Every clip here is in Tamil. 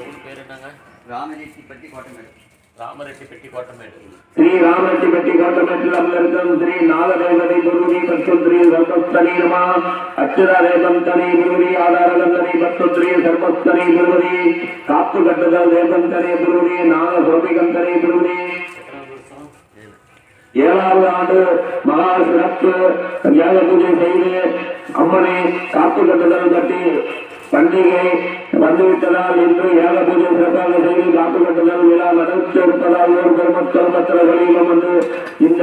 ஊர் பேர் என்னங்க? ராமரெட்டிப்பட்டி கோட்டமேடு ராமரெட்டிப்பட்டி கோட்டமேடு ஸ்ரீ ராமரெட்டி பெட்டி கோட்டமேட்டில் அமர்ந்திருக்கும் ஸ்ரீ நாகதேவதை குருவி மற்றும் ஸ்ரீ நம. குருவி மற்றும் ஸ்ரீ காப்பு கட்டுதல் குருவி நாக குருவி. ஏழாவது ஆண்டு மகா சிறப்பு யாக பூஜை செய்து அம்மனை காப்பு கட்டுதல் கட்டி பண்டிகை வந்துவிட்டதால் இன்று ஏக பூஜை சிறப்பாக செய்து காப்பு பெருமக்கள் பத்திரங்களிலும் வந்து இந்த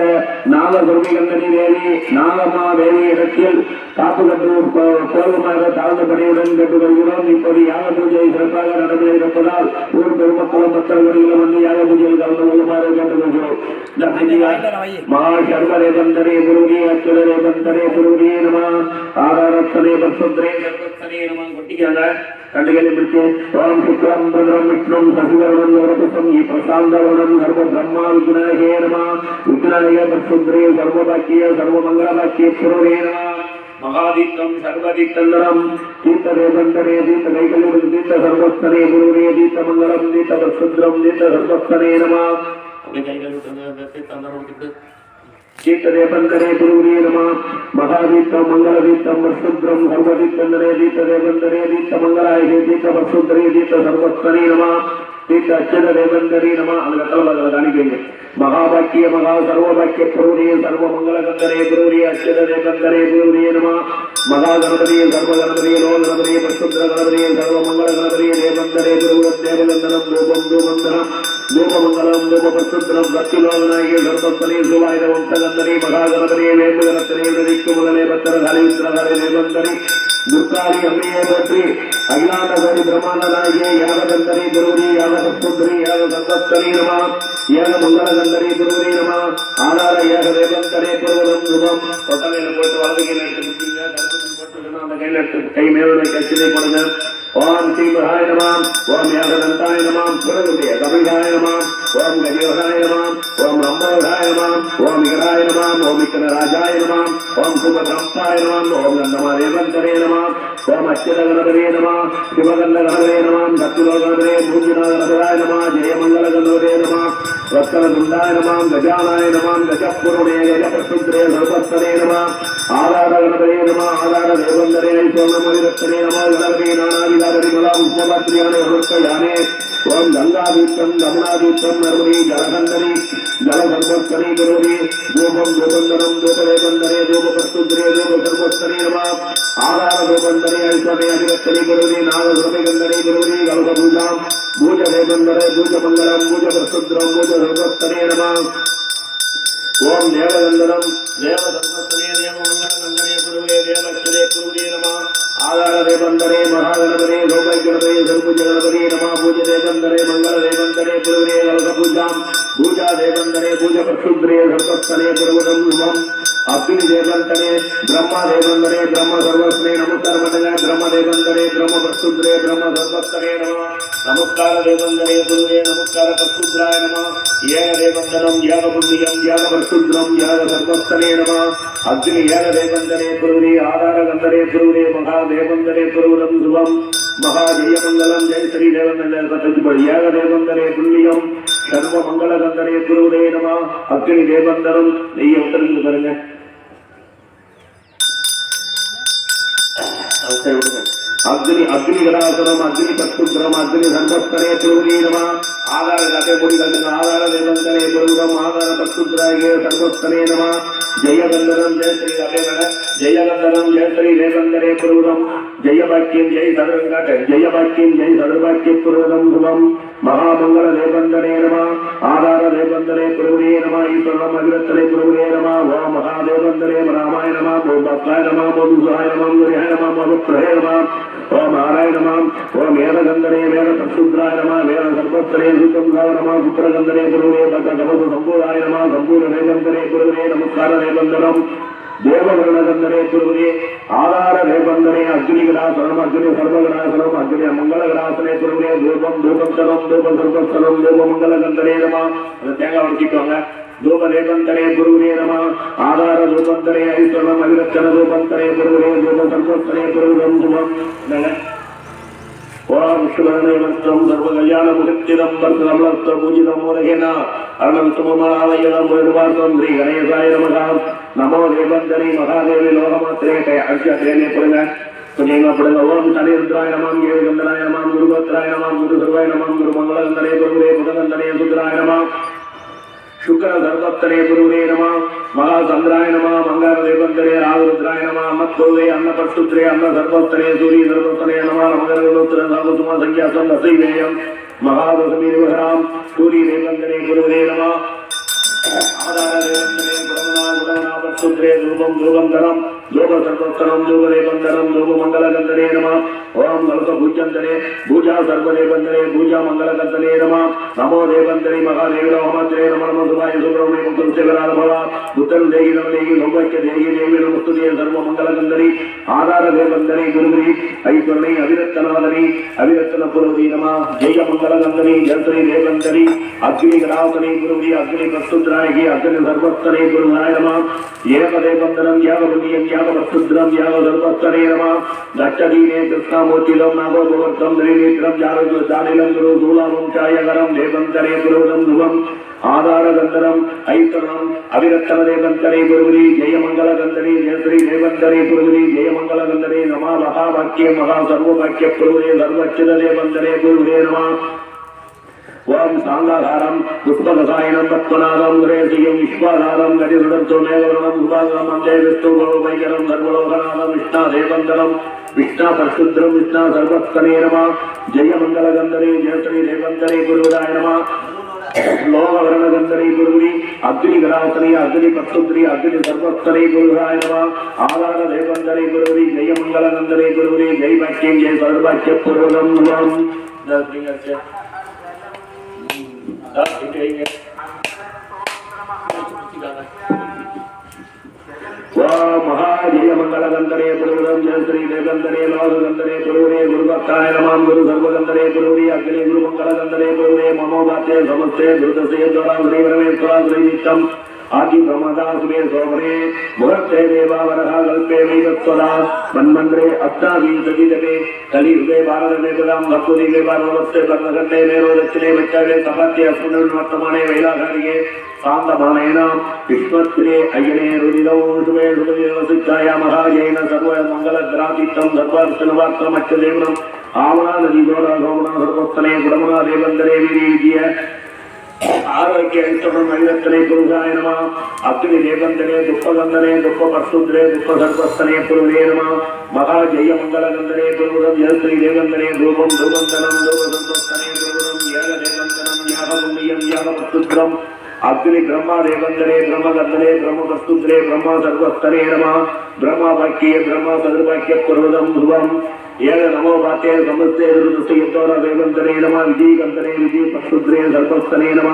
நாக சுரபிகந்தனி தேவி நாகமா தேவி இடத்தில் காப்பு கட்டு கோலமாக தாழ்ந்த பணியுடன் கேட்டுக்கொள்கிறோம் இப்போது யாக பூஜை சிறப்பாக நடந்து இருப்பதால் ஊர் பெருமக்களும் பத்திரங்களிலும் வந்து யாக பூஜையில் கலந்து கொள்ளுமாறு கேட்டுக்கொள்கிறோம் இந்த பூஜையால் மகா சர்வரே பந்தரே குருவே அச்சுரரே பந்தரே குருவே நம. ஆதாரத்தனே பசுந்தரே சர்வத்தனே நம. கொட்டிக்காங்க கண்டுகளை பிடிச்சு ஓம் சுக்ரம் பத்ரம் விஷ்ணும் சசிவரணம் வரபுசம் ஈ பிரசாந்தவரணம் சர்வ பிரம்மா விக்னாயே நம விக்னாய பசுந்தரே சர்வபாக்கிய சர்வமங்கலபாக்கிய புரவே நம மகாதீத்தம் சர்வதித்தந்தரம் தீர்த்த பந்தரே தீர்த்த கைகளில் தீர்த்த சர்வஸ்தனே குருவே தீர்த்த மங்களம் தீர்த்த பசுந்திரம் தீர்த்த சர்வஸ்தனே நம கைகள் தந்தரம் கிட்டு கீர்த்தனே பந்தரே குருவே நம மகாதீத்தம் மங்களதீத்தம் வர்ஷுத்ரம் சர்வதீத்தந்தரே தீர்த்ததே பந்தரே தீர்த்த மங்களாய தீர்த்த வர்ஷுத்ரே தீர்த்த சர்வஸ்தனே நம தீர்த்த அச்சதரே அந்த கட்டளை காணிக்கைங்க மகாபாக்கிய மகா சர்வபாக்கிய பிரபுரே சர்வ மங்கள கந்தரே குருவே அச்சதரே பந்தரே குருவே நம மகா கணபதியே சர்வ கணபதியே லோ கணபதியே பசுந்திர கணபதியே சர்வ மங்கள கணபதியே தேவந்தரே குருவம் தேவகந்தனம் ரூபம் ரூபந்தனம் ரூபமங்கலம் ரூபபசுந்திரம் பக்திலோகனாகிய சர்வத்தனே சுவாயுத வம்சகந்தனே மகாகணபதியே வேம்புகரத்தனே விதிக்கு முதலே பத்திர கலிவித்திரகாலே தேவந்தனே துர்காரி அம்மையை பற்றி அகிலாண்டகோடி பிரம்மாண்டனாகிய யாககந்தனே குருவரி யாக யாக சர்வத்தனே நம ஏக மங்களகந்தனே குருவரி நம ஆதார ஏக தேவந்தனே குருவரம் சுபம் தொட்டலையில போட்டு வலது கையில் எடுத்து அந்த கையில் எடுத்து கை மேலுடைய கட்சியை போடுங்க ஓம் ஸ்ரீ மகாய நமாம் ஓம் ஏகதந்தாய நமாம் புரகுடைய கபிகாய நமாம் ஓம் கஜயோகாய நமாம் ஓம் ரம்போகாய நமாம் ஓம் விகடாய நமாம் ஓம் விக்கனராஜாய நமாம் ஓம் சுபதம்சாய நமாம் ஓம் கந்தமாதேவந்தரே நமாம் ஓம் அச்சித கணபதே நமாம் சிவகந்த கணபதே நமாம் சத்துலோ கணபதே மூர்ஜினா கணபதாய நமா ஜெயமங்கல கணபதே நமாம் வக்கரதுண்டாய நமாம் கஜானாய நமாம் கஜப்புருணே கஜபசுத்ரே சர்வஸ்தரே நமாம் ஆதார கணபதே நம ஆதார தேவந்தரே சோழமொழிரத்தனே நம கணபதே நானாவிதாபதி மலா உஷ்ணபாத்திரியான யானே ஓம் கங்காதீர்த்தம் கமனாதீர்த்தம் நர்மதி ஜலகந்தரி ஜலசர்வஸ்தனே குருவி தூபம் தூபந்தரம் தூபதேவந்தரே தூபபஸ்துந்திரே தூப சர்வஸ்தனே நம. ஆதார தூபந்தரே ஐஸ்வரே அதிரத்தனே குருவி நாக சுரபிகந்தரே குருவி கலச பூஜாம் பூஜ தேவந்தரே பூஜ மங்கலம் பூஜ பிரசுத்திரம் பூஜ சர்வஸ்தனே நம. ஓம் தேவகந்தரம் தேவ சர்வஸ்தனே தேவ மங்களகந்தனே குருவே தேவச்சரே குருவே நம. ஆதார தேவந்தரே மகாகணபதே சௌபைகணபதே சர்புஜ கணபதே நம பூஜ தேவந்தரே மங்கள தேவந்தரே குருவே கலச பூஜாம் பூஜா தேவந்தரே பூஜ பிரசுத்ரே சர்வஸ்தனே குருவதம் சுமம் அக்னி தேவந்தரே பிரம்மா தேவந்தரே பிரம்ம சர்வஸ்மே நமஸ்கார பண்ணுங்க பிரம்ம தேவந்தரே பிரம்ம பிரசுத்ரே பிரம்ம சர்வஸ்தனே நம. நமஸ்கார தேவந்தரே குருவே நமஸ்கார பிரசுத்ராய நம. ஏக தேவந்தனம் ஏக புண்ணியம் ஏக பிரசுத்ரம் ஏக சர்வஸ்தனே நம. அக்னி ஏக தேவந்தரே குருவே ஆதார கந்தரே குருவே மகா தேவந்தரே குருவதம் சுபம் மகா ஜெயமங்கலம் ஜெய ஸ்ரீ தேவந்தரே ஏக தேவந்தரே புண்ணியம் சர்வ மங்கள கந்தரே குருவே நம. அக்னி தேவந்தரம் நெய்ய உத்தரவு பாருங்க. சரி அக்னி அக்னி கடாசனம் அக்னி பத்துத்திரம் அக்னி சர்வஸ்தரே குருவே நம. ஆதார கதை முடிகளுக்கு ஆதார தேவந்தரே குருவம் ஆதார பத்துத்திராகிய சர்வஸ்தரே நம. ஜெயகந்தரம் ஜெய ஸ்ரீ அபேகன ஜெயகந்தரம் ஜெய ஸ்ரீ தேவந்தரே குருவம் ஜெயபாக்கியம் ஜெய் சதுரங்காட்ட. ஜெயபாக்கியம் ஜெய் சதுர்பாக்கிய குருவதம் சுபம். மகாமங்கள தேவந்தனே நம. ஆதார தேவந்தனே பிரபுரே நம ஈஸ்வரம் அகிலத்தனை பிரபுரே நம. மகாதேவந்தரே ராமாய நம ஓம் பக்தாய நம ஓம் சுகாய நம ஹரிஹர நம மதுப்பிரஹே நம ஓம் நாராயண நம ஓம் வேதகந்தரே வேத பிரசுத்ராய நம வேத சுத்தம் புத்திரகந்தரே குருவே சம்பூராய சம்பூர குருவே நமஸ்கார தேவகரணகந்தரே குருவே ஆதார குருவே தூபம் தூப தூப மங்களகந்தரே தேங்காய் வச்சுக்கோங்க தூப தேவந்தரே குருவே நம. ஆதார தூபந்தரே ஐஸ்வரம் அகிரச்சன தூபந்தரே குருவே தூப சர்வஸ்தரே ஓம் சிவனேமஸ்தம் சர்வ கல்யாண முகத்திதம் வர்க்கமலஸ்த பூஜிதம் மூலகேன அருணம் சுமமாலயம் வேறுபார்த்தம் ஸ்ரீ கணேசாய நமகாம் நமோ தேவந்தரி மகாதேவி லோகமாத்திரே. கை படுங்க ஓம் தனிருத்ராய நமாம் நமாம் குருபத்ராய நமாம் குரு சர்வாய நமாம் குரு மங்களந்தனே நமாம் ಶುಕ್ರ ಸರ್ವತ್ತನೇ ಗುರುವೇ ನಮ ಮಹಾಚಂದ್ರಾಯ ನಮ ಮಂಗಾರ ದೇವಂತರೇ ರಾಹುರುದ್ರಾಯ ನಮ ಮತ್ಪೂರ್ವೇ ಅನ್ನ ಪರ್ತುತ್ರೇ ಅನ್ನ ಸರ್ವತ್ತನೇ ಸೂರಿ ಸರ್ವತ್ತನೇ ನಮ ನಮಗರೋತ್ತರ ಸರ್ವಸುಮ ಸಂಖ್ಯಾಸಂ ದಸೈವೇಯಂ ಮಹಾದಶಮಿ ನಿವಹರಾಂ ಸೂರಿ ದೇವಂತರೇ ಗುರುವೇ ನಮ சூத்ரே ரூபம் யோகந்தரம் யோக சர்வோத்தரம் யோகதேபந்தரம் யோகமங்கலகந்தனே நம ஓம் கல்ப பூஜந்தனே பூஜா சர்வதேபந்தனே பூஜா மங்கலகந்தனே நம நமோ தேவந்தனே மகாதேவ ஹோமத்திரே சுபாய சுப்பிரமணிய நித்தியம் சிவராதபவா புத்தன் தேகி நந்தேகி நோம்பைக்க தேகி தேவியல் முத்துதே தர்ம மங்களகந்தரி ஆதார தேவந்தரி குருகுரி ஐப்பண்ணை அவிரத்தனவதரி அவிரத்தன புரோதீனமா ஜெய மங்களகந்தரி ஜல்தரி தேவந்தரி அக்னி கடாசனை குருகுரி அக்னி பிரசுத்ராயகி அக்னி தர்மத்தனை குருநாயனமா ஏக தேவந்தரம் யாவ புண்ணியம் யாவ பிரசுத்ரம் யாவ தர்மத்தனை தட்டதீனே கிருஷ்ணாமூர்த்திதம் நாமோ முகூர்த்தம் திரிநேத்திரம் தானிலம் குரு தூலாமம் சாயகரம் தேவந்தரே குருதம் நுவம் ஆதார கந்தரம் ஐ ஐத்தனம் அவிரத்தன தேவந்தரே குருவி ஜெயமங்கல கந்தரே ஜெயஸ்ரீ தேவந்தரே குருவி ஜெயமங்கல கந்தரே நமா மகா வாக்கிய மகா சர்வ வாக்கிய ஓம் பத்மநாதம் அந்தே சர்வலோகநாதம் விஷ்ணா தேவந்தரம் விஷ்ணா பரிசுத்திரம் விஷ்ணா சர்வஸ்தனே நமா. ஜெயமங்கலகந்தரே ஜெயஸ்ரீ தேவந்தரே குருவதாய லோகவரணகந்தரை குருவி அக்னி கடாசனை அக்னி பத்துந்திரி அக்னி சர்வஸ்தரை குருவாய நம. ஆதார தேவந்தரை குருவி ஜெயமங்கலகந்தரை குருவி ஜெய் பாக்கியம் ஜெய் சர்வாக்கிய புருவதம் நலம் இந்த அப்படிங்க அடிச்சு. இதா, இங்க வைங்க. குடிச்சிக்காங்க. வா மகாஜய மங்களகந்தரே புருவதம் ஜெயஸ்ரீ தேவந்தரே லோககந்தரே புருவரே குருபக்தாய நமாம் குரு சர்வகந்தரே புருவரி அக்னி குரு ஆதி பிரமதா சுமே சோமரே முகத்தே தேவாவரகா கல்பே மைதத்வதா. மன்மந்திரே அத்தாவி சதிதமே கலியுகே பாரதமே பதாம் கற்புதிகே பாரவஸ்தே பர்ணகண்டே நேரோ தட்சிணே வெச்சவே சபாத்திய அஸ்மன் வர்த்தமானே வைலாகாரியே சாந்தமானேனாம் விஸ்வத்திரே ஐயனே ருதிதோ சுமே சுமதிவசிச்சாய மகாஜேன சர்வ மங்கள கிராதித்தம் சர்வார்த்தன சர்வார்த்தனவார்த்தம் அச்சதேவனம் ஆவணா நதி கோடா சோமனா சர்வத்தனே குடமனா தேவந்தரே வீரி விஜய ஆரோக்கிய ஐஸ்வரம் ஐரத்தனை குருகாய நம அக்னி தேவந்தனே துப்பகந்தனே துப்ப பர்சுத்ரே துப்ப சர்வஸ்தனே குருவே நம மகா ஜெய மங்களகந்தனே குருவதம் யஸ்ரீ தேவந்தனே தூபம் தூபந்தனம் தூப சர்வஸ்தனே குருவதம் யாக தேவந்தனம் யாக புண்ணியம் யாக பர்சுத்ரம் அக்னி பிரம்மா தேவந்தனே பிரம்மகந்தனே பிரம்ம பஸ்துத்ரே பிரம்மா சர்வஸ்தனே நம பிரம்மா வாக்கிய பிரம்மா சதுர்வாக்கிய குருவதம் துவம் ஏக நமோ பாத்தே சமஸ்தே ருதுஸ்தோர தேவந்தனே நம விஜயகந்தனே விஜய பசுத்ரே சர்வஸ்தனே நம.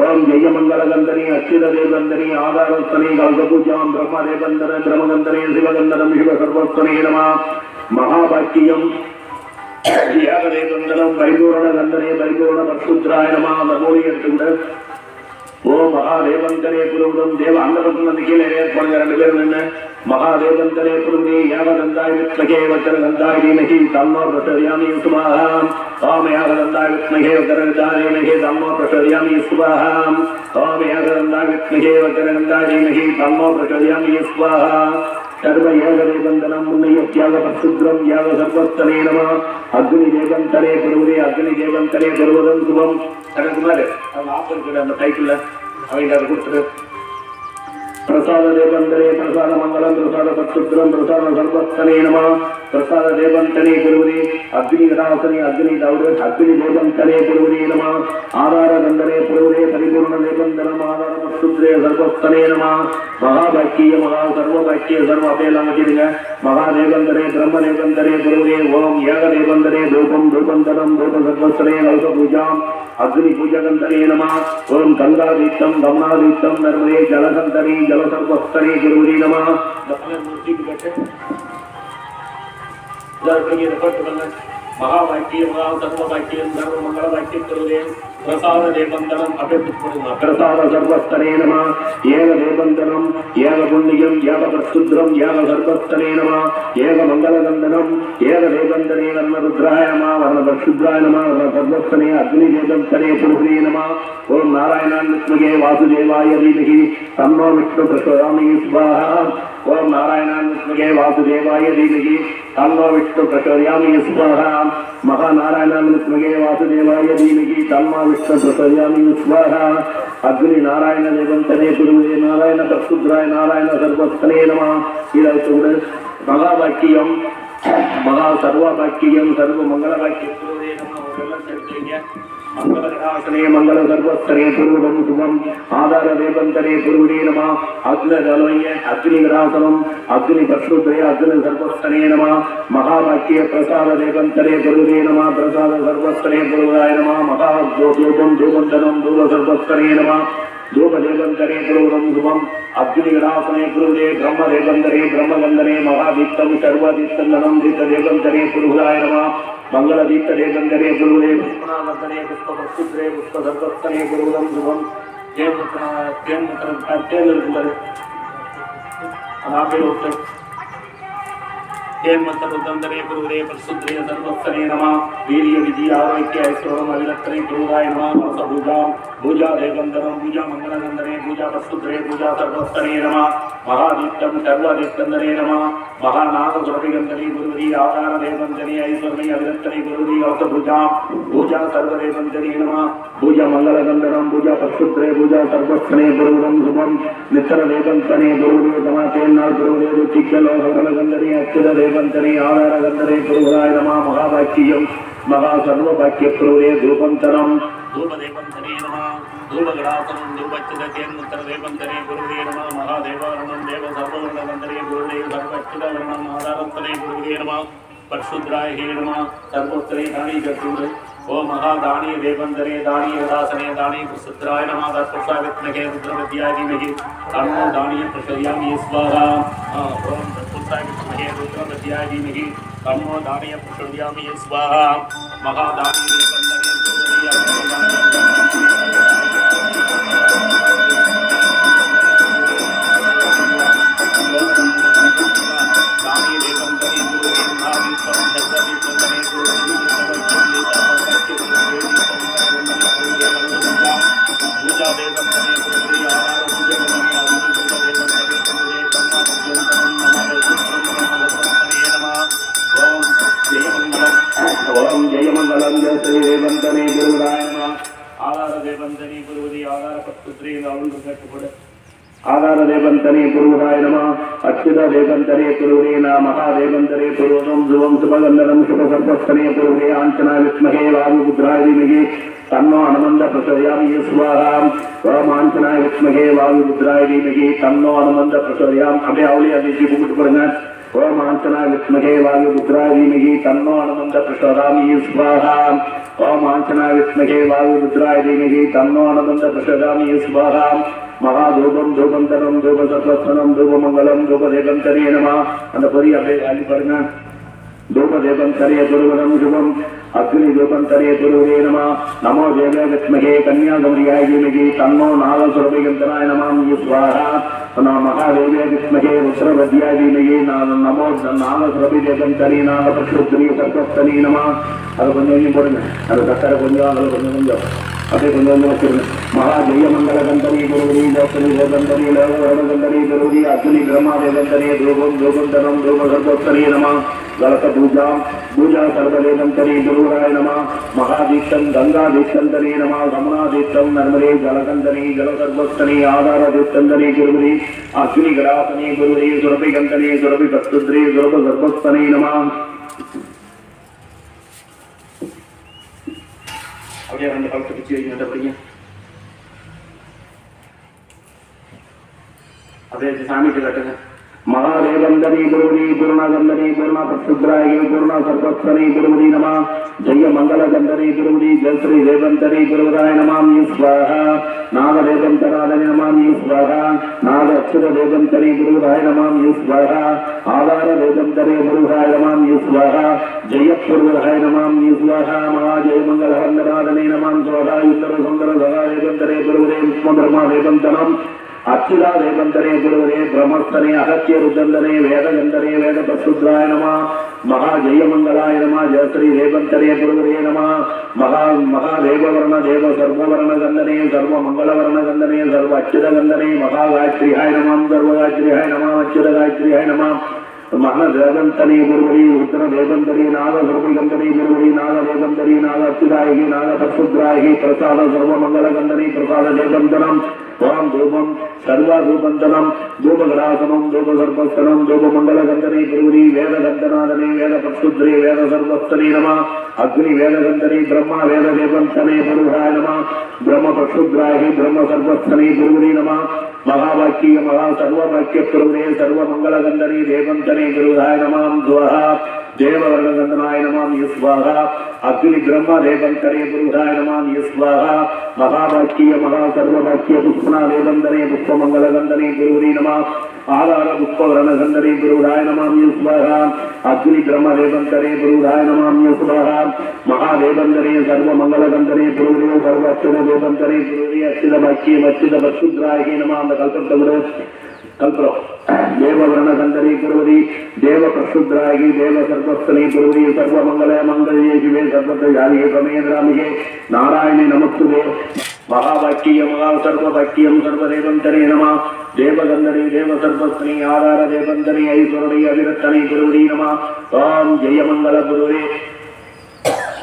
ஓம் ஜெய மங்களகந்தனே அச்சித தேவந்தனே ஆதாரஸ்தனே கல்கபூஜாம் பிரம்ம தேவந்தன பிரமகந்தனே சிவகந்தனம் சிவ சர்வஸ்தனே நம. மகாபாக்கியம் யாக தேவந்தனம் பரிபூரண கந்தனே பரிபூரண பசுத்ராய நம நமோலி எடுத்துக்கிட்ட ஓ மகாதேவந்தரே குருவிடம் தேவ அந்த பக்கம் வந்து கீழே ஏற்பாடுங்க ரெண்டு பேரும் என்ன மகாதேவந்தரே குருவே யாவதந்தாய் வித்மகே வச்சர கந்தாய் தீமகி தம்மோ பிரசரியாமி சுபாஹாம் ஓம் யாவதந்தாய் வித்மகே வச்சர கந்தாய் தீமகி தம்மோ பிரசரியாமி யாவதந்தாய் வித்மகே வச்சர கந்தாய் தீமகி சர்வ யாக தேவந்தனம் முன்னையத்தியாக பசுத்ரம் யாக சர்வஸ்தனே நம அக்னி தேவந்தரே குருவே அக்னி தேவந்தரே குருவதம் சுபம் ஆஃபர் அந்த டைட்டில் அவங்க அதை கொடுத்துரு. பிரசாத தேவந்தரே பிரசாத மங்களம் பிரசாத பத்துத்திரம் பிரசாத சர்வஸ்தனே நம. பிரசாத தேவந்தனே குருவரே அக்னி கடாசனே அக்னி தௌர அக்னி தேவந்தனே குருவரே நம. ஆதார கந்தனே குருவரே பரிபூர்ண தேவந்தனம் ஆதார பத்துத்திரே சர்வஸ்தனே நம. மகாபாக்கிய மகா சர்வபாக்கிய சர்வ அப்பையெல்லாம் வச்சிருங்க மகாதேவந்தரே பிரம்மதேவந்தரே குருவரே ஓம் ஏக தேவந்தரே தூபம் தூபந்தனம் தூப சர்வஸ்தனே கல்ப பூஜாம் அக்னி பூஜகந்தரே நம. ஓம் கங்காதீத்தம் தம்னாதீத்தம் நர்மதே ஜலகந்தரே ஜலசர்வஸ்தரே குருவரே நம இந்த பையன் ஒரு சீட்டு கட்டு. இதா, இங்க இதை போட்டு வாங்க. மகாவாக்கியம் மகா சர்வ வாக்கியம் சர்வ மங்கள வாக்கியம் திருவே பிரசாத தேவந்தனம் அபிப்பிடுங்க பிரசாத சர்வஸ்தனே நம. ஏக தேவந்தனம் ஏக புண்ணியம் ஏக பிரசுத்ரம் ஏக சர்வஸ்தனே நம. ஏக மங்களகந்தனம் ஏக தேவந்தனே வர்ண ருத்ராய நம. வர்ண பிரசுத்ராய நம வர்ண சர்வஸ்தனே அக்னி தேவந்தனே புருஷனே நம. ஓம் நாராயணான் வித்மகே வாசுதேவாய தீமகி. தன்னோ விஷ்ணு பிரசோதாமி ஸ்வாஹா ஓம் நாராயணான் வித்மகே வாசுதேவாய தீமகி. தன்னோ விஷ்ணு பிரசோதயாமி ஸ்வாஹா மகாநாராயணான் வித்மகே வாசுதேவாய தீமகி தன்மா விஷ்ணு பிரசோதயாமி ஸ்வாஹா அக்னி நாராயண தேவந்தனே குருவே நாராயண பிரசுத்ராய நாராயண சர்வஸ்தனே நம இதை மகாவாக்கியம் மகா சர்வ பாக்கியம் சர்வ மங்கள பாக்கியம் திருவே மங்கள ஆசனே மங்கள சர்வஸ்தனே ஆதார தேவந்தனே குருவே நம. அக்ன ஜலய அக்னி விராசனம். அக்னி பசுத்ரே அக்னி சர்வஸ்தனே நம. மகாபாக்கிய பிரசாத நம. பிரசாத நம. தூபந்தனம் நம. ధూపదేవంతరే క్రూరం ధ్రువం అర్జునిగడాసనే క్రూరే బ్రహ్మదేవంతరే బ్రహ్మగంధరే మహాదీప్తం సర్వదీప్తంగనం దీప్తదేవంతరే పురుహులాయ నమ మంగళదీప్తదేవంతరే పురుహులే పుష్పనావర్తనే పుష్పభక్తిప్రే పుష్పదర్భక్తనే క్రూరం ధ్రువం தேவமத்த புத்தந்தரே குருவரே பரிசுத்ரே சர்வஸ்தரே நமா வீரிய விஜி ஆரோக்கிய ஐஸ்வரம் அவிலத்தனை குருதாய நம மனச பூஜா பூஜா தேவந்தரம் பூஜா மங்களநந்தனே பூஜா வஸ்துத்ரே பூஜா சர்வஸ்தனே நம மகாதித்தம் சர்வதீப்தந்தனே நம மகாநாத சுரபிகந்தனே குருவரி ஆதார தேவந்தனே ஐஸ்வரனை அவிலத்தனை குருவரி கவச பூஜா பூஜா சர்வதேவந்தனே நம பூஜா மங்களநந்தனம் பூஜா பசுத்ரே பூஜா சர்வஸ்தனே குருவம் சுபம் நித்தர தேவந்தனே குருவே சமாத்தேன்னாள் குருவே ருச்சிக்கலோ சகலகந்தனே அச்சுத தேவந்தனே ஆதாரகந்தனே குருவாய நம மகாபாக்கியம் மகாசர்வபாக்கியப்ரூரே தூபந்தனம் தூபதேவந்தனே நம தூபகடாசனம் தூபச்சிதேன்முத்திர தேவந்தனே குருவே நம மகாதேவாரணம் தேவ சர்வவர்ணவந்தனே குருடே சர்வச்சிதவரணம் ஆதாரத்தனே குருவே நம பர்ஷுத்ராய ஹே நம சர்வோத்தரே தானி கட்டுண்டு ஓ மகாதானிய தேவந்தரே தானிய விதாசனே தானிய பிரசுத்ராய நம தற்புஷா வித்மகே ருத்ரவித்யாதிமகி தன்னோ தானிய பிரசரியாமி ஸ்வாகா ருத்ரமத்யாதீமகி தன்னோ தாரய புஷ்டியாமி ஸ்வாஹா மகாதாரி Thank you. அச்சுத தேவந்தனே குருவே ந மகாதேவந்தனே குருவம் சுவம் சுபகந்தனம் சுபசர்பஸ்தனே குருவே ஆஞ்சனா வித்மகே வாயுபுத்ராய தீமகி தன்னோ அனுமந்த பிரசோதயாமி ஸ்வாராம் ஓம் ஆஞ்சனாய வித்மகே வாயுபுத்ராய தீமகி தன்னோ அனுமந்த பிரசோதயாம். அப்படியே அவளே அதை கூப்பிட்டு போடுங்க ஓம் ஆஞ்சனாய வித்மகே வாயுபுத்ராய தீமகி தன்னோ அனுமந்த பிரசோதாமி சுபாகா ஓம் ஆஞ்சனாய வித்மகே வாயுபுத்ராய தீமகி தன்னோ அனுமந்த பிரசோதாமி ஸ்வாஹா மகாதூபம் தூபந்தனம் தூப சத்வஸ்தனம் தூபமங்கலம் தூபதேவந்தனே நம. அந்த பொறி அப்படியே காலி பாருங்க. தூபதேபந்தரே திருவரம் சுபம் அக்னி தூபந்தரே திருவரே நமா நமோ தேவலட்சுமகே கன்னியாகுமரியாய் தீமகி தன்னோ நாத சுரபிகந்தனாய் நமாம் யுஸ்வாரா மகாதேவே விஷ்மகே உத்தரவத்யாய் தீமகி நான் நமோ நாத சுரபிதேபந்தரி நாத பட்சுத்திரி சர்வஸ்தனி நமா அது கொஞ்சம் கொஞ்சம் போடுங்க அது சக்கரை கொஞ்சம் கொஞ்சம் அதை கொண்டு வந்து வச்சிருந்தேன் மகா ஜெயமங்கல கந்தரி குருவி தோசனி கோதந்தரி லோகந்தரி குருவி அக்னி பிரமாதேதந்தரி ரூபம் ரூபந்தரம் ரூபகர்தோத்தரி நம கலச பூஜா பூஜா சர்வதேதந்தரி குருவராய நம மகாதீப்தம் கங்கா தீப்தந்தரி நம ரமணா தீப்தம் நர்மதே ஜலகந்தரி ஜலகர்தோஸ்தனி ஆதார தீப்தந்தரி குருவி அக்னி கடாசனி குருவி சுரபி கந்தனி சுரபி பக்துத்ரி சுரபகர்தோஸ்தனி நம அப்படியே வந்து கழுத்து பிச்சு வைங்க அப்படிங்க அப்படியே சாமிக்கு மகாதேவந்தனே குருணே குருணாகந்தனே குருணா பிரசுத்ராயே குருணா சர்வத்சனே குருமதி நமா ஜெய மங்களகந்தனே குருமதி ஜெயஸ்ரீ தேவந்தனே குருவதாய நமாம் ஈஸ்வரா நாக தேவந்தராதனே நமாம் ஈஸ்வரா நாக அச்சுர தேவந்தனே குருவதாய நமாம் ஈஸ்வரா ஆதார தேவந்தனே குருவதாய நமாம் ஈஸ்வரா ஜெய குருவதாய நமாம் ஈஸ்வரா மகா மங்களகந்தராதனே நமாம் சோதா இந்தர சுந்தர சதா தேவந்தனே குருவதே பிரமா தேவந்தனம் அச்சுதா தேவந்தனே குருவனே பிரமஸ்தனே அகத்திய ருதந்தனே வேதகந்தனே வேத பிரசுத்ராய நம மகா ஜெயமங்களாய நம ஜெயஸ்ரீ தேவந்தனே குருவரே நமா மகா மகா தேவவர்ண தேவ சர்வவர்ண கந்தனே சர்வ மங்களவர்ண கந்தனே சர்வ அச்சுத கந்தனே மகா காயத்ரி காயத்ரியாய நமாம் சர்வ காயத்ரி காயத்ரியாய நமாம் அச்சுத காயத்ரி ஹாய் நமாம் நம மகா உத்தர வேதம் ருத்ர தேவந்தனே நாக சர்வகந்தனே குருவரி நாக தேவந்தனே நாக அச்சுதாயகி நாக பிரசுத்ராயகி பிரசாத சர்வ மங்கள பிரசாத தேவந்தனம் ஓம் தூபம் சர்வ தூபந்தனம் தூபகடாசனம் தூப சர்வஸ்தனம் தூப கந்தனை குருவரி வேத கந்தநாதனே வேத பிரசுத்ரே வேத சர்வஸ்தனே நம அக்னி வேத கந்தனை பிரம்மா வேத தேவந்தனே குருவாய நம பிரம்ம பசுத்ராயகி பிரம்ம சர்வஸ்தனை குருவரி நம மகாவாக்கிய மகா சர்வ வாக்கிய குருவரே சர்வ மங்கள கந்தனே தேவந்தனே குருவாய நமாம் துவஹா தேவவர்ணகந்தனாய நமாம் யுஸ்வாகா அக்னி பிரம்ம தேவந்தனே குருவாய நமாம் யுஸ்வாகா மகாவாக்கிய மகா சர்வ வாக்கிய புஷ்பனா தேவந்தனே புஷ்பமங்கல கந்தனே குருவரி நம ஆதார புஷ்பவரணகந்தனே குருவாய நமாம் யுஸ்வாகா அக்னி பிரம்ம பெருடாய நமாமிய நமாம் யுஸ்வாகா சர்வ மங்கள கந்தனே குருவரே சர்வ அச்சுத தேவந்தனே குருவரே அச்சித வாக்கியம் அச்சுத பசுத்ராயகி நம அந்த கல்பத்தை விட. கல்பரம் தேவவர்ண கந்தனே குருவதி தேவ பிரசுத்ராகி தேவ சர்வஸ்தனை குருவதி சர்வ மங்கள மங்களே சிவே சர்வத்த ஜாதிகே பிரமேந்திராமிகே நாராயணி நமஸ்துதே. மகாவாக்கிய மகா சர்வ வாக்கியம் சர்வதேவந்தனே நம. தேவகந்தனே தேவசர்பஸ்தனி ஆதார தேவந்தனே ஐஸ்வரனை அவிரத்தனை குருவதி நமா. ஓம் ஜெயமங்கல குருவே.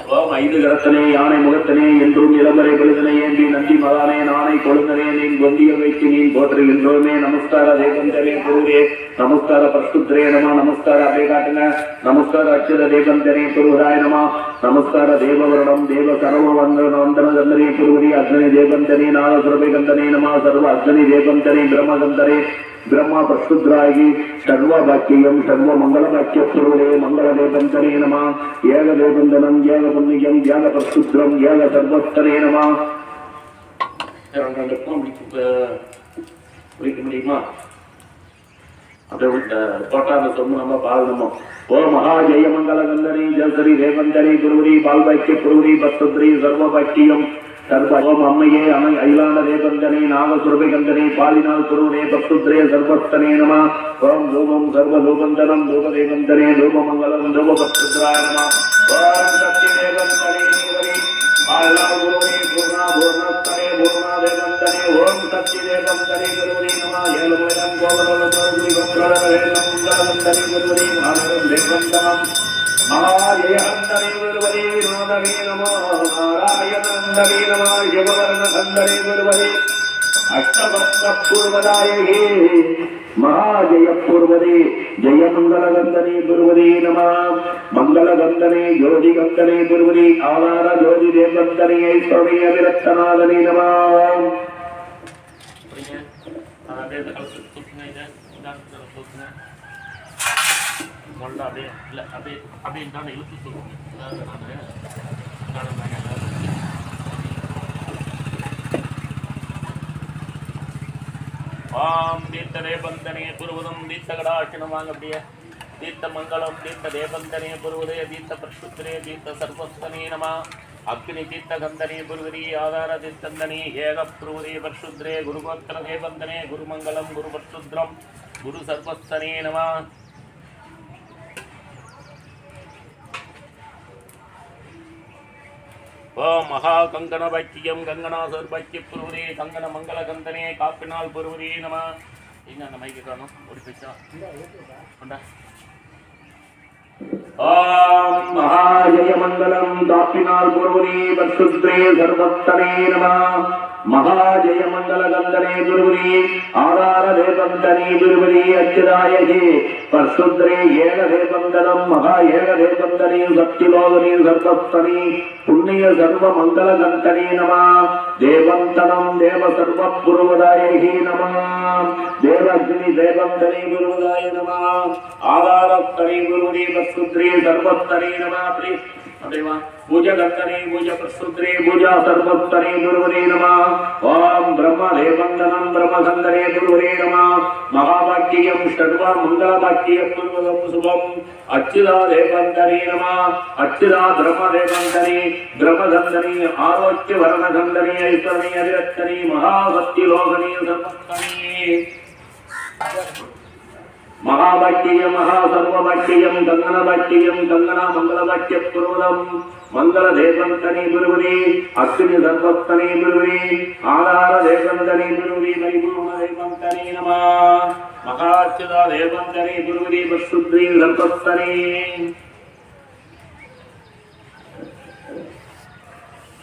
ஓம் ஐந்து கரத்தனே யானை முகத்தனே என்றும் இளம்பரை பொழுதனை ஏந்தி நந்தி மகானே நானை கொழுந்தனே நீ கொந்திய வைத்து நீ போற்றுகின்றோமே நமஸ்கார தேவந்தரே குருவே. நமஸ்கார பிரஸ்துத்ரே நம. நமஸ்கார அபே காட்டுங்க நமஸ்கார அச்சுத தேவந்தரே குருவராய நம. நமஸ்கார தேவவரணம் தேவ சர்வ வந்தன வந்தன கந்தனே குருவரி அக்னி தேவந்தனே நாகசுரபை கந்தனே நம சர்வ அக்னி தேவந்தனே பிரம்மகந்தரே ಬ್ರಹ್ಮ ಪ್ರಸ್ತುದ್ರಾಗಿ ಸರ್ವ ವಾಕ್ಯಂ ಸರ್ವ ಮಂಗಳ ವಾಕ್ಯ ಸುರುಳೆ ಮಂಗಳ ದೇವಂತನೇ ನಮ ಏಗ ದೇವಂದನಂ ಏಗ ಪುಣ್ಯಂ ಏಗ ಪ್ರಸ್ತುದ್ರಂ ಏಗ ಸರ್ವಸ್ತನೇ ನಮ ரெண்டுக்கும் முடிக்க முடியுமா ತೋಟಾನ ಸೊಮ್ಮನಮ್ಮ ಬಾಳನಮ್ಮ ಓ ಮಹಾಜಯ ಮಂಗಲಗಂಧರಿ ಜಲಸರಿ ರೇವಂದರಿ ಗುರುವರಿ ಬಾಲ್ಬಾಕ್ಯ ಪುರುವರಿ ಭತ್ತದ್ರಿ ಸರ್ವಭಾಕ್ಯಂ ಸರ್ವ ಓಂ ಅಮ್ಮಯೇ ಅಮ ಐಲಾನ ರೇಬಂಧನೆ ನಾವ ಸುರಭಿಗಂಧನೆ ಪಾಲಿನಾಲ್ ಕುರುವನೆ ಭಕ್ತುದ್ರೇ ಸರ್ವತ್ತನೇ ನಮ ಓಂ ಲೋಮಂ ಸರ್ವ ಲೋಕಂಧನಂ ಲೋಕ ರೇವಂಧನೆ ಲೋಕ ಮಂಗಲಂ ಲೋಕ ಭಕ್ತುದ್ರಾಯ ನಮ ಓಂ ಸತ್ಯ ರೇವಂಧನೆ ಗುರುವರಿ ಬಾಲ ಗುರುವರಿ பூர்ணா பூர்ணஸ்தரே பூர்ணா தேவந்தனே ஓம் சக்தி தேவந்தனே குருவே நம ஏழுமலம் கோவலம் குருவி வக்ரதரே நமுந்தனந்தனே குருவே மானவம் தேவந்தனம் மகாஜயந்தனே குருவரே நாதவே நம நாராயணந்தனே நம யவவர்ணந்தனே குருவரே அஷ்டபத்மபூர்வதாயே மகாஜயபூர்வதே ஜெயமங்கலகந்தனே குருவதே நம மங்களகந்தனே ஜோதிகந்தனே குருவதே ஆதார ஜோதி தேவந்தனே ஐஸ்வரே அவிரத்தநாதனே நம அப்படிங்க அப்படியே இந்த கலத்து அப்படியே அப்படியே இழுத்து அதாவது நான் இந்தாண்ட தாங்க ஆம் தீர்த்த தேபந்தனே புருவதம் தீர்த்த கடாட்சணம் வாங்க அப்படியே தீர்த்த மங்களம் தீர்த்த தேபந்தனே புருவதே தீர்த்த பிரசுத்திரே தீர்த்த சர்வஸ்தனே நம. அக்னி தீர்த்த கந்தனே புருவதி ஆதார தீர்த்தந்தனே ஏக புருவதே பர்ஷுத்ரே குருகோத்திர தேபந்தனே குருமங்கலம் குரு பர்ஷுத்ரம் குரு சர்வஸ்தனே நம. ஓம் மகா கங்கண பக்கியம் கங்கணாசர் பக்கிய புருவரே கங்கண மங்கள கந்தனே காப்பினால் புருவரே நம. எங்க அந்த மைக்கு காணும் ஓடி போச்சா கொண்டா. ஓம் மகாஜயமங்கலம் தாப்பினால் குருவரே வசுத்ரே சர்வத்தனே நம மகாஜயமங்கலகந்தனே குருவரே ஆதார தேவந்தனே குருவரே அச்சுதாயகே பர்சுத்ரே ஏக தேவந்தனம் மகா ஏக தேவந்தனே சத்யலோகனே சர்வஸ்தனே புண்ணிய சர்வ மங்களகந்தனே நம தேவந்தனம் தேவ சர்வ புருவதாயகே நம தேவக்னி தேவந்தனே குருவதாய நம ஆதாரத்தனே குருவரே பர்சுத்ரே சர்வத்தனே நம அப்படி அப்படியே வா பூஜ கந்தனே பூஜ பிரசுத்ரே பூஜா சர்வத்தனே குருவதே நம ஓம் பிரம்மதேவந்தனம் பிரம்மசந்தரே குருவரே நம மகாபாக்கியம் ஷட்வா மங்களபாக்கியம் குருவதம் சுபம் அச்சுதா தேவந்தனே நம அச்சுதா மகாபாக்கியம் மகா சர்வபாக்கியம் கங்கணபாக்கியம் கங்கணா மங்களபாக்கிய புரோதம் மங்கள தேவந்தனே குருவரே அக்னி சர்வஸ்தனே குருவரே ஆதார தேவந்தனே குருவரே பரிபூர்ண தேவந்தனே நம மகாச்சுதா தேவந்தனே குருவரே பசுத்ரீ சர்வஸ்தனே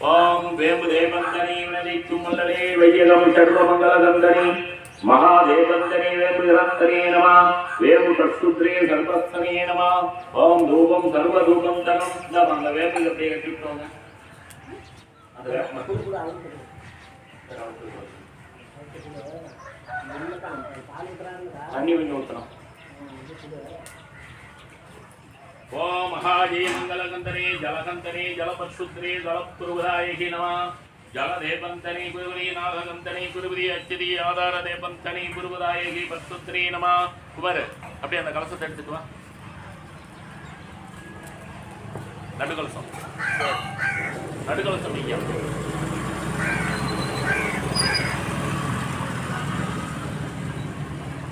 ஓம் வேம்பு தேவந்தனே வினதிக்கும் மல்லரே வையகம் சர்வமங்கலகந்தனே மகாதேவந்தனே வேம்பு நிரந்தனே நம வேம்பு பிரசுத்ரே சர்வஸ்தனே நம ஓம் தூபம் சர்வ தூபம் தனம் இந்த அந்த வேம்பு அப்படியே கட்டிவிட்டோங்க அந்த வேப்ப தண்ணி கொஞ்சம் ஊற்றணும் ஓம் மகாஜய மங்களகந்தனே ஜலகந்தனே ஜலபத்சுத்ரே ஜலப்புருவதாயகி நம ஜலதேபந்தனே குருவரி நாககந்தனே குருவரி அச்சதி ஆதார தேபந்தனே குருவதாயகி பத்சுத்ரே நமா. குமர் அப்படியே அந்த கலசத்தை எடுத்துட்டு வா. நடுகலசம் நடுகலசம் ஐயா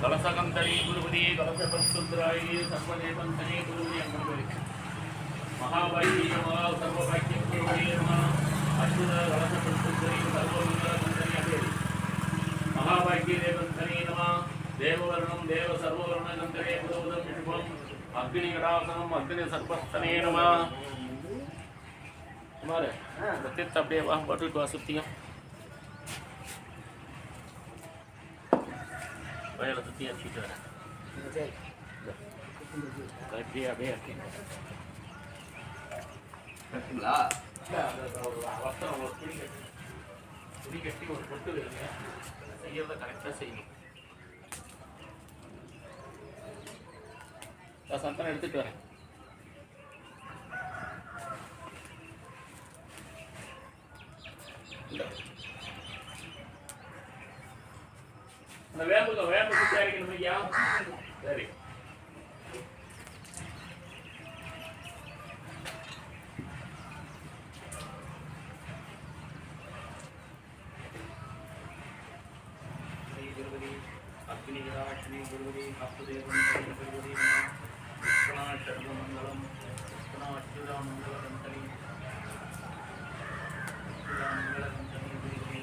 கலசகந்தனே குருவரி கலச பத்சுத்ராயகி சர்வதேபந்தனே குருவரி அங்கே மகாபாக்கிய மகா சர்வபாக்கிய குருவரி நம அச்சுத கலச பத்சுத்ரே சர்வமங்கலகந்தனே அங்கே மகாபாக்கிய தேவந்தனே நம தேவவர்ணம் தேவ சர்வவர்ண நந்தனே புரோதம் விஷ்வம் அக்னி கடாசனம் அக்னி சர்வஸ்தனே நம குமார் இந்த தீர்த்த அப்படியே வா போட்டுட்டு வா சுத்தியும் வயலை சுத்தி அடிச்சுட்டு வரேன் கட்டி அப்படியே இருக்கீங்க கரெக்டுங்களா வஸ்திரம் ஒரு துணி கட்டி துணி கட்டி ஒரு பொட்டு வைங்க செய்யறத கரெக்டாக செய்யணும் நான் சந்தனம் எடுத்துட்டு வரேன் அந்த வேம்புங்க வேம்புக்கு சுத்தி அரைக்கணும் ஐயா சரி. శ్రీ గురువుని భక్తుదేవం గురువుని విశ్వనా సర్వమంగళం విశ్వనా అచ్యురా మంగళకంతని అచ్యురా మంగళకంతని గురించి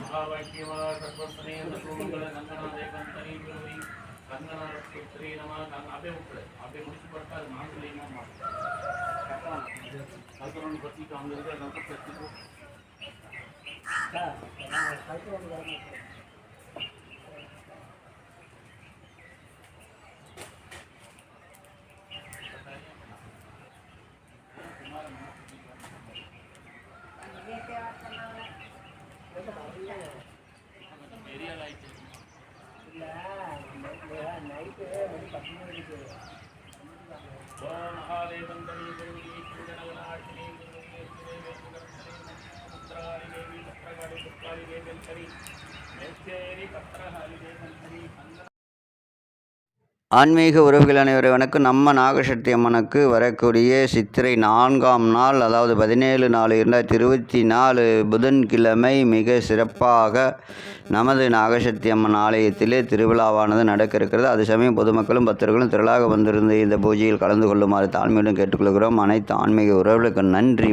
మహావాక్యవా సర్వస్వనే கல்பனை பற்றி அங்கே இருக்கிற கல்பத்தை எடுத்துக்கோ ஏரியாவில் ஆயிடுச்சு ஓம் மகாதேவந்தனி குருவி குண்டனவனாட்சினி ஆன்மீக உறவுகள் அனைவரும் வணக்கம் நம்ம நாகசக்தி அம்மனுக்கு வரக்கூடிய சித்திரை நான்காம் நாள் அதாவது பதினேழு நாலு இரண்டாயிரத்தி இருபத்தி நாலு புதன்கிழமை மிக சிறப்பாக நமது நாகசக்தி அம்மன் ஆலயத்திலே திருவிழாவானது நடக்க இருக்கிறது அது சமயம் பொதுமக்களும் பக்தர்களும் திரளாக வந்திருந்து இந்த பூஜையில் கலந்து கொள்ளுமாறு தாழ்மையுடன் கேட்டுக்கொள்கிறோம். அனைத்து ஆன்மீக உறவுகளுக்கு நன்றி.